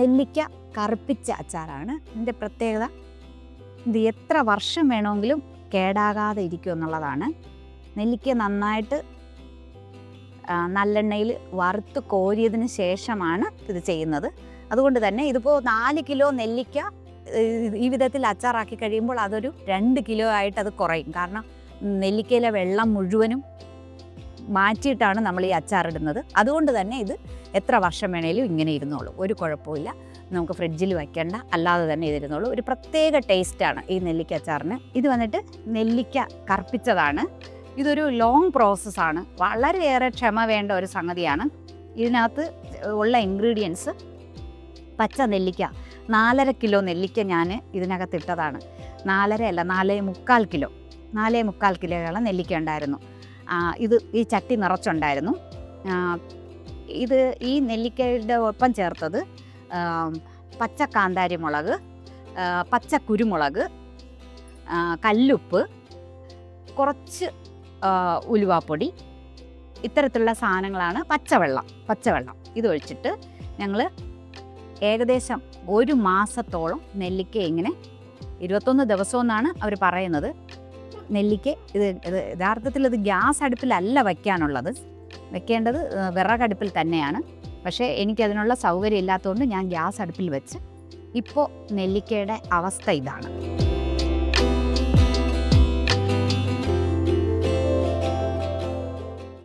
നെല്ലിക്ക കറുപ്പിച്ച അച്ചാറാണ്. ഇതിന്റെ പ്രത്യേകത ഇത് എത്ര വർഷം വേണമെങ്കിലും കേടാകാതെ ഇരിക്കും എന്നുള്ളതാണ്. നെല്ലിക്ക നന്നായിട്ട് നല്ലെണ്ണയിൽ വറുത്ത് കോരിയതിന് ശേഷമാണ് ഇത് ചെയ്യുന്നത്. അതുകൊണ്ട് തന്നെ ഇതിപ്പോൾ നാല് കിലോ നെല്ലിക്ക ഈ വിധത്തിൽ അച്ചാറാക്കി കഴിയുമ്പോൾ അതൊരു രണ്ട് കിലോ ആയിട്ട് അത് കുറയും. കാരണം നെല്ലിക്കയിലെ വെള്ളം മുഴുവനും മാറ്റിയിട്ടാണ് നമ്മൾ ഈ അച്ചാറിടുന്നത് അതുകൊണ്ട് തന്നെ ഇത് എത്ര വർഷം വേണേലും ഇങ്ങനെ ഇരുന്നോളൂ. ഒരു കുഴപ്പമില്ല നമുക്ക് ഫ്രിഡ്ജിൽ വയ്ക്കേണ്ട അല്ലാതെ തന്നെ ഇതിരുന്നോളൂ. ഒരു പ്രത്യേക ടേസ്റ്റാണ് ഈ നെല്ലിക്ക അച്ചാറിന്. ഇത് വന്നിട്ട് നെല്ലിക്ക കറുപ്പിച്ചതാണ്. ഇതൊരു ലോങ് പ്രോസസ്സാണ് വളരെയേറെ ക്ഷമ വേണ്ട ഒരു സംഗതിയാണ്. ഇതിനകത്ത് ഉള്ള ഇൻഗ്രീഡിയൻസ് പച്ച നെല്ലിക്ക. നാലര കിലോ നെല്ലിക്ക ഞാൻ ഇതിനകത്ത് ഇട്ടതാണ്. നാലര അല്ല നാലേ മുക്കാൽ കിലോ. നാലേ മുക്കാൽ കിലോയോളം നെല്ലിക്ക ഉണ്ടായിരുന്നു. ഇത് ഈ ചട്ടി നിറച്ചുണ്ടായിരുന്നു. ഇത് ഈ നെല്ലിക്കയുടെ ഒപ്പം ചേർത്തത് പച്ച കാന്താരി മുളക് പച്ച കുരുമുളക് കല്ലുപ്പ് കുറച്ച് ഉലുവാപ്പൊടി ഇത്തരത്തിലുള്ള സാധനങ്ങളാണ് പച്ചവെള്ളം പച്ചവെള്ളം. ഇത് ഒഴിച്ചിട്ട് ഞങ്ങൾ ഏകദേശം ഒരു മാസത്തോളം നെല്ലിക്ക ഇങ്ങനെ ഇരുപത്തൊന്ന് ദിവസമെന്നാണ് അവർ പറയുന്നത്. നെല്ലിക്ക ഇത് യഥാർത്ഥത്തിൽ ഇത് ഗ്യാസ് അടുപ്പിലല്ല വയ്ക്കാനുള്ളത് വെക്കേണ്ടത് വിറകടുപ്പിൽ തന്നെയാണ്. പക്ഷേ എനിക്കതിനുള്ള സൗകര്യം ഇല്ലാത്തതുകൊണ്ട് ഞാൻ ഗ്യാസ് അടുപ്പിൽ വെച്ച് ഇപ്പോൾ നെല്ലിക്കയുടെ അവസ്ഥ ഇതാണ്.